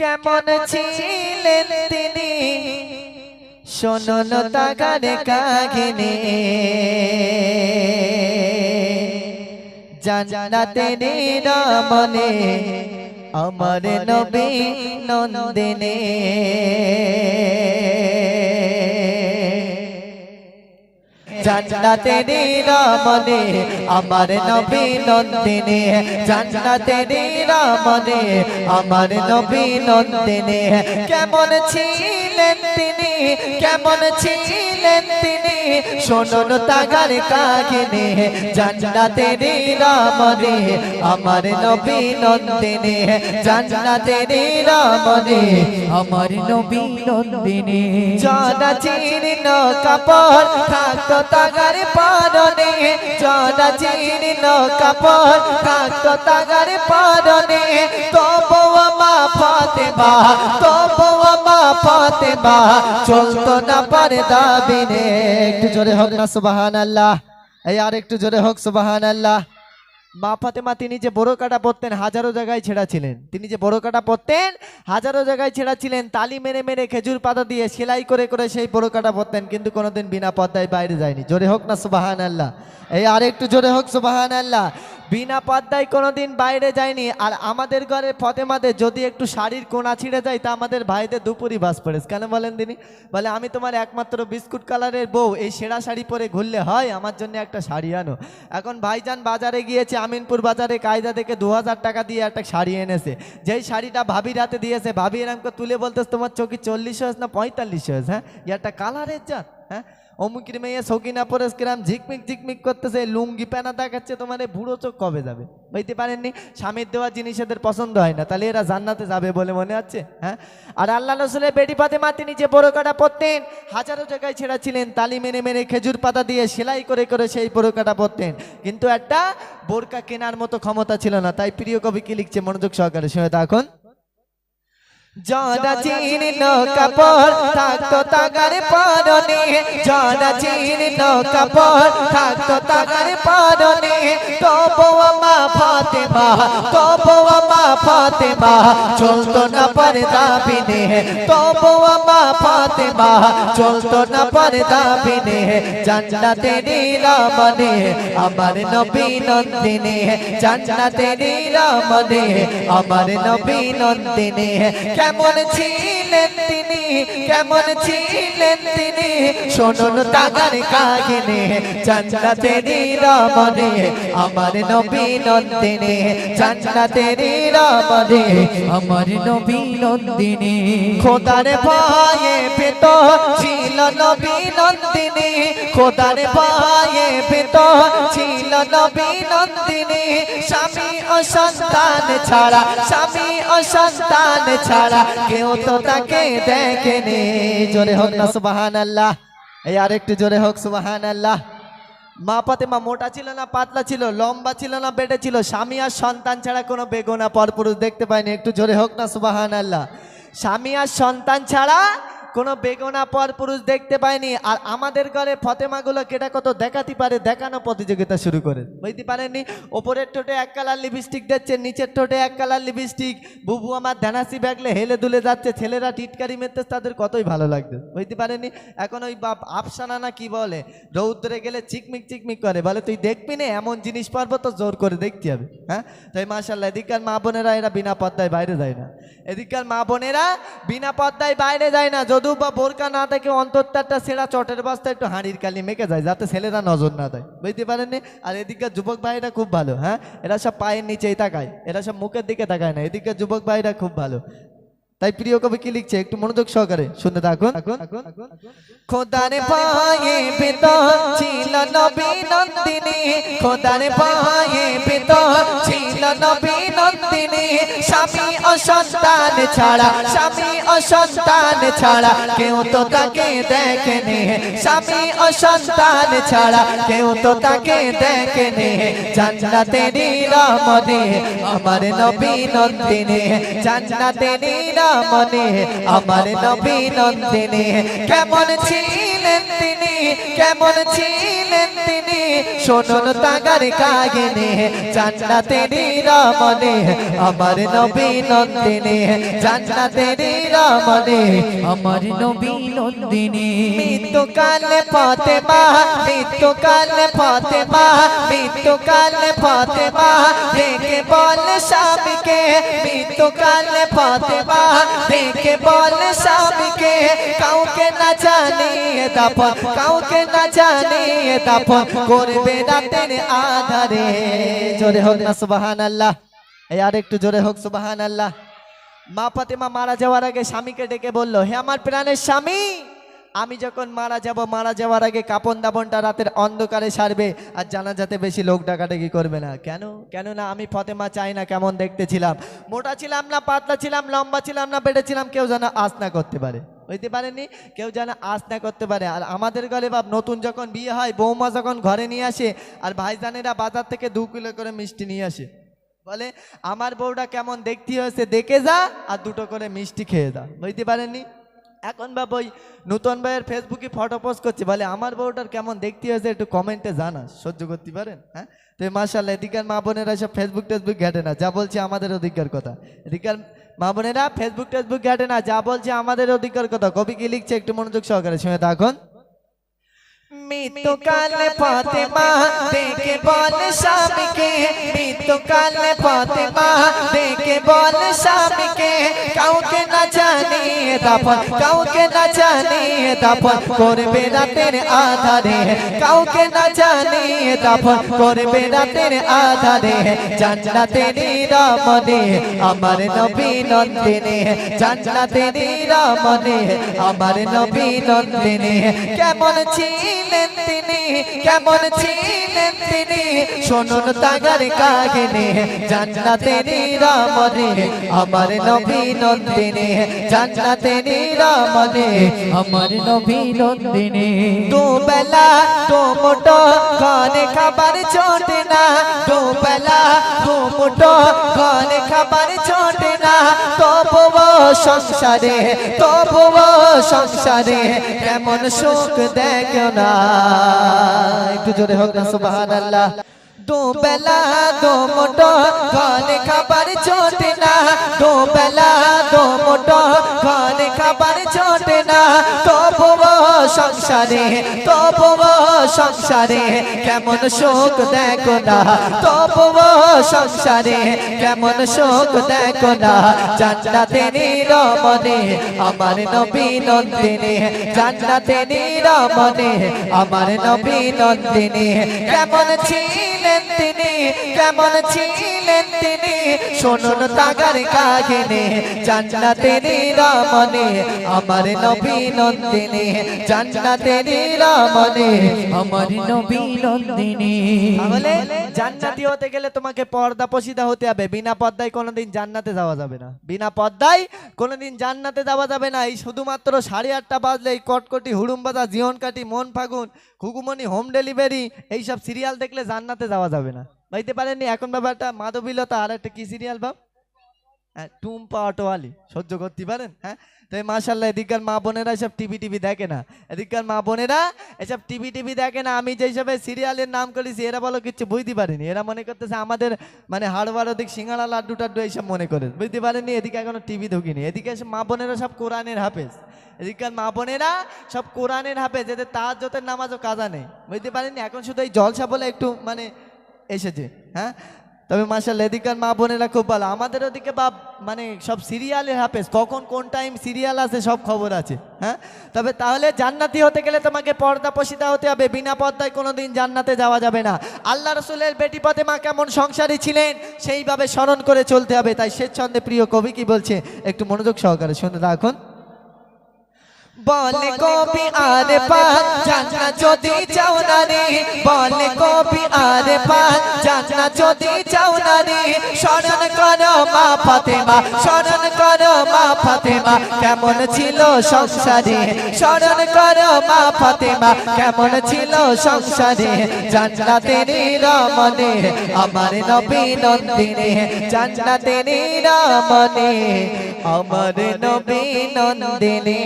কেমন ছিলেন তিনি? শোনন তাগার কাহিনী। জানাতে নিরামনে আমার নবী নন্দিনী। জান্নাতে নিরামনে আমার নবী নন্দিনে জান্নাতে নিরামনে আমার নবী নন্দিনে কেমন ছিলেন তিনি, কেমন ছিলেন তিনি? শোনন তাগার কাহিনী, জান্নাতে নিরামনে, আমার নবী নন্দিনী, জান্নাতে নিরামনে, আমার নবী নন্দিনী। জানা চিরিন কাপড় থাকতো তাগার পারনে জানা চিরিন কাপড় থাকতো তাগার পারনে। তবু মা ফাতেমা, তবু মা ফাতেমা চলতো না পারে দাবিনে। একটু জোরে হোক না সুবাহান আল্লাহ এই আর একটু জোরে হোক সুবাহান আল্লাহ মা ফাতেমা, তিনি যে বড় কাটা পড়তেন হাজারো জায়গায় ছেঁড়া ছিলেন তিনি যে বড় কাটা হাজারো জায়গায় তালি মেরে মেরে খেজুর পাতা দিয়ে সেলাই করে করে সেই বড় কাটা পড়তেন কিন্তু কোনোদিন বিনা পদ্মায় বাইরে যায়নি। জোরে হোক না সুবাহান আল্লাহ এই আর একটু জোরে হোক সুবাহান আল্লাহ বিনা পদ্মায় কোনোদিন বাইরে যায়নি। আর আমাদের ঘরে ফতেমাদের যদি একটু শাড়ির কোনা ছিঁড়ে যায়, তা আমাদের ভাইদের দুপুরই বাস পড়ে। কেন বলেন তিনি? বলে, আমি তোমার একমাত্র বিস্কুট কালারের বউ। এই সেরা শাড়ি পরে ঘুরলে হয়, আমার জন্য একটা শাড়ি আনো। এখন ভাইজান বাজারে গিয়েছে, আমিনপুর বাজারে কায়দা থেকে দু হাজার টাকা দিয়ে একটা শাড়ি এনেছে। যেই শাড়িটা ভাবির হাতে দিয়েছে, ভাবি এরমকে তুলে বলতেছে, তোমার চোখে চল্লিশ হয়েছে না পঁয়তাল্লিশ হয়েছে? হ্যাঁ একটা কালারের জাত। হ্যাঁ? অমুকির মেয়ে সকিনা পরেশ ঝিকমিক ঝিকমিক করতেছে লুঙ্গি প্যানা দেখাচ্ছে, তোমার বুড়ো চোখ কবে যাবে? বুঝতে পারেননি? স্বামীর দেওয়া জিনিস এদের পছন্দ হয় না, তাহলে এরা জান্নাতে যাবে বলে মনে হচ্ছে হ্যাঁ? আর আল্লাহ রসুলের বেটি ফাতেমা, তিনি যে বড় পরতেন, হাজারো জায়গায় ছেঁড়া ছিলেন, তালি মেনে মেনে খেজুর পাতা দিয়ে সেলাই করে করে সেই বড় কাটা পরতেন। কিন্তু একটা বোরকা কেনার মতো ক্ষমতা ছিল না, তাই প্রিয় কবি কি লিখছে মনোযোগ সহকারে, শুনে এখন জনা চিনিল কাপড় থাকতো তাগার পারনে জনা চিনিল কাপড় থাকতো তাগার পারনে তবু মা ফাতেমা তবু মা ফাতেমা চলতো না পারে দাবিনে তবু মা ফাতেমা চলতো না পারে দাবিনে জান্নাতে নীলামনে আমার নবী নন্দিনে। জান্নাতে নীলামনে আমার নবী নন্দিনে। কেমন ছিলেন তিনি? কেমন ছিলেন তিনি? শোনুন তাগার কাহিনী। জান্নাতে নিরামনে আমার নবী নন্দিনী। জান্নাতে নিরামনে আমার নবী নন্দিনী। খোদার ভয়ে পেত ছিল নবী নন্দিনী। খোদার ভয়ে পেত ছিল নবী নন্দিনী। স্বামী ও সন্তান ছাড়া, স্বামী ও সন্তান ছাড়া কেউ তো তাকে দেখেনি। জোরে হোক না সুবাহান আল্লাহ এই আর একটু জোরে হোক সুবাহান আল্লাহ মা পাতেমা মোটা ছিল না, পাতলা ছিল, লম্বা ছিল না বেটে ছিল। স্বামী আর সন্তান ছাড়া কোনো বেগোনা পরপুরুষ দেখতে পায়নি একটু জোরে হোক না সুবাহান আল্লাহ স্বামী আর সন্তান ছাড়া কোনো বেগোনা পর পুরুষ দেখতে পায়নি, আর আমাদের ঘরে ফতেমাগুলো কেটা কত দেখাতে পারে, দেখানো প্রতিযোগিতা শুরু করে। বুঝতে পারেননি? ওপরের ঠোঁটে এক কালার লিপস্টিক দিচ্ছে নিচের ঠোঁটে এক কালার লিপস্টিক বুবু আমার ধ্যানাসি ব্যাগলে হেলে দুলে যাচ্ছে, ছেলেরা টিটকারি মেরতে তাদের কতই ভালো লাগবে? বুঝতে পারেনি এখন ওই বাপ আফসানা না কি বলে? রৌদ্রে গেলে চিকমিক চিকমিক করে, বলে, তুই দেখবি না, এমন জিনিস পারব তো জোর করে দেখতে হবে। হ্যাঁ? তাই মাশাল্লাহ এদিককার মা বোনেরা এরা বিনা পদ্মায় বাইরে যায় না। এদিককার মা বোনেরা বিনা পদ্মায় বাইরে যায় না যদিও বা বোরকা না থাকে অন্তরটা সেরা চটের বস্তা একটু হাঁড়ির কালি মেকে যায়, যাতে ছেলেরা নজর না দেয়। বুঝতে পারেননি? আর এদিককার যুবক ভাইরা খুব ভালো হ্যাঁ? এরা সব পায়ের নিচেই তাকায়, এরা সব মুখের দিকে তাকায় না এদিককার যুবক ভাইরা খুব ভালো। তাই প্রিয় কবি কি লিখছে? একটু মনোযোগ সহকারে শুনতে থাকুন। খোদারে পায়ে বেতন ছিল নবী নন্দিনী। খোদারে পায়ে বেতন ছিল নবী নন্দিনী। স্বামী ও সন্তান ছাড়া, স্বামী ও সন্তান ছাড়া কেউ তো তাকে দেখেনি। স্বামী ও সন্তান ছাড়া কেউ তো তাকে দেখেনি। জান্নাতে নিরামনে আমার নবী নন্দিনী। জান্নাতে রমণী আমার নবী নন্দিনী, কেমন ছিলেন তিনি, কেমন ছিলেন তিনি? শোনুন তাগার কাহিনী জান্নাতেরি রমনে আমার নবী নন্দিনী জান্নাতেরি রমনে আমার নবী নন্দিনী। মৃত্যুকালে পথে মা মৃত্যুকালে পথে মা মৃত্যুকালে পথে মা দেখে বল স্বামীকে মৃত্যুকালে পথে মা দেখে বল স্বামীকে কাউকে না জানিয়ে দাপন কাউকে না জানিয়ে দাপন করবে রাতের আধারে। জোরে হোক না সুবাহান আল্লাহ এই আর একটু জোরে হোক সুবাহান আল্লাহ মা ফাতেমা মারা যাওয়ার আগে স্বামীকে ডেকে বলল, হে আমার প্রাণের স্বামী আমি যখন মারা যাব, মারা যাওয়ার আগে কাপন দাপনটা রাতের অন্ধকারে সারবে, আর জানাজাতে বেশি লোক ডাকাডাকি করবে না। কেন? কেন না আমি ফতেমা চাই না কেমন দেখতে ছিলাম। মোটা ছিলাম না, পাতলা ছিলাম, লম্বা ছিলাম না, বেড়ে ছিলাম, কেউ যেন আস না করতে পারে। বুঝতে পারেনি কেউ যেন আস না করতে পারে। আর আমাদের ঘরে বাপ নতুন যখন বিয়ে হয়, বৌমা যখন ঘরে নিয়ে আসে, আর ভাইজানেরা বাজার থেকে দু কিলো করে মিষ্টি নিয়ে আসে। বলে, আমার বউটা কেমন দেখতে হয়েছে, দেখে যা, আর দুটো করে মিষ্টি খেয়ে যা। বুঝতে পারেননি? এখন বা বই নতুন ভাইয়ের ফেসবুকে ফটো পোস্ট করছে। বলে আমার বউটার কেমন দেখতে হয়েছে একটু কমেন্টে জানা সহ্য করতে পারেন হ্যাঁ? তো মার্শাল্লাহ এদিকার মা বোনেরা সব ফেসবুক টেসবুক ঘাটে না। যা বলছে আমাদের অধিকার কথা। এদিকার মা বোনেরা ফেসবুক টেসবুক ঘাটে না। যা বলছে আমাদের অধিকার কথা। কবি কি লিখছে একটু মনোযোগ সহকারে শুনে থাকুন। মৃত্যুকালে ফাতেমা দেখে বল স্বামীকে মৃত্যুকালে ফাতেমা দেখে বল স্বামীকে, কাউকে না জানিয়ে দাফন, কাউকে না জানিয়ে দাফন করবে রাতের আধারে, কাউকে না জানিয়ে দাফন করবে রাতের আধারে জান্নাতেরই রমণী আমার নবী নন্দিনী জান্নাতেরই রমণী আমার নবী নন্দিনী। কেমন ছিলেন তিনি, কেমন ছিলেন তিনি? শুনুন তাগার কাহিনী জান্নাতেরই রমণী আমার নবী নন্দিনী জান্নাতেরই রমণী আমার নবী নন্দিনী। দু বেলা দু মুঠো ঘরে খাবার ছোটে না দু বেলা দু মুঠো ঘরে খাবার ছোটে না, তবুও সংসারে তবুও সংসারে কেমন সুখ দেখো না। একটু জোরে হোক না সুবাহান আল্লাহ দু বেলা দু মুঠো ঘরে খাবার ছোটে না। দু বেলা দু মুঠো ঘরে খাবার ছোটে না। সংসারে, তবুও সংসারে, কেমন সুখ দেখো না। তবুও সংসারে, কেমন সুখ দেখো না। জান্নাতেরই রমণী আমার নবী নন্দিনী জান্নাতেরই রমণী আমার নবী নন্দিনী, কেমন ছিলেন তিনি, কেমন ছিলেন তিনি, শুনুন তাগার কাহিনী। জান্নাতেরই রমণী আমার নবী নন্দিনী জান্নাতেরই রমণী আমার নবী নন্দিনী। তাহলে জান্নাতি হতে গেলে তোমাকে পর্দা পশিদা হতে হবে। বিনা পর্দায় কোনোদিন জান্নাতে যাওয়া যাবে না। বিনা পর্দায় কোনোদিন জান্নাতে যাওয়া যাবে না। এই শুধুমাত্র সাড়ে আটটা বাজলে এই কটকটি হুড়ুম বাজা জীবন কাটি মন ফাগুন খুকুমনি হোম ডেলিভারি এইসব সিরিয়াল দেখলে জান্নাতে যাওয়া যাবে না। বুঝতে পারেননি? এখন ব্যাপারটা মাধবীলতা আর একটা কি সিরিয়াল বাপ হ্যাঁ টুম্পা অটোয়ালি সহ্য করতে পারেন? হ্যাঁ? তো এই মাসাল্লাহ এদিককার মা বোনেরা এসব টিভি টিভি দেখে না। এদিককার মা বোনেরা এসব টিভি টিভি দেখে না। আমি যেই সবে সিরিয়ালের নাম করেছি, এরা বলো কিছু বুঝতে পারিনি। এরা মনে করতেছে আমাদের মানে হাড়বার ওদিক সিঙ্গাড়া, লাড্ডু টাড্ডু এইসব মনে করে। বুঝতে পারেনি এদিকে এখনও টিভি ঢুকিনি। এদিকে এসব মা বোনেরা সব কোরআনের হাফেজ। এদিককার মা বোনেরা সব কোরআনের হাফেজ। এদের তার যতের নামাজও কাজা নেই। বুঝতে পারেনি এখন শুধু এই জলসা বলে একটু মানে এসেছে। হ্যাঁ? তবে মাসাল এদিকার মা বোনেরা খুব ভালো। আমাদের ওদিকে বা মানে সব সিরিয়ালের হাফেজ। কখন কোন টাইম সিরিয়াল আছে, সব খবর আছে হ্যাঁ? তবে তাহলে জান্নাতি হতে গেলে তোমাকে পর্দা পশিদা হতে হবে। বিনা পর্দায় কোনোদিন জান্নাতে যাওয়া যাবে না। আল্লাহ রসুলের বেটি পথে মা কেমন সংসারী ছিলেন, সেইভাবে স্মরণ করে চলতে হবে। তাই স্বেচ্ছন্দে প্রিয় কবি কি বলছে? একটু মনোযোগ সহকারে শুনে রাখুন। বলে কবি আর পান, জান্না যদি চাও না রে। বলে কবি আর পান, জান্না যদি চাও না স্মরণ করো মা ফাতেমা, স্মরণ করো মা ফাতেমা, কেমন ছিল সংসারে? স্মরণ করো মা ফাতেমা, কেমন ছিল সংসারে? জান্নাতের রমনে আমার নবী নন্দিনে। জান্নাতের রমনে আমার নবী নন্দিনে।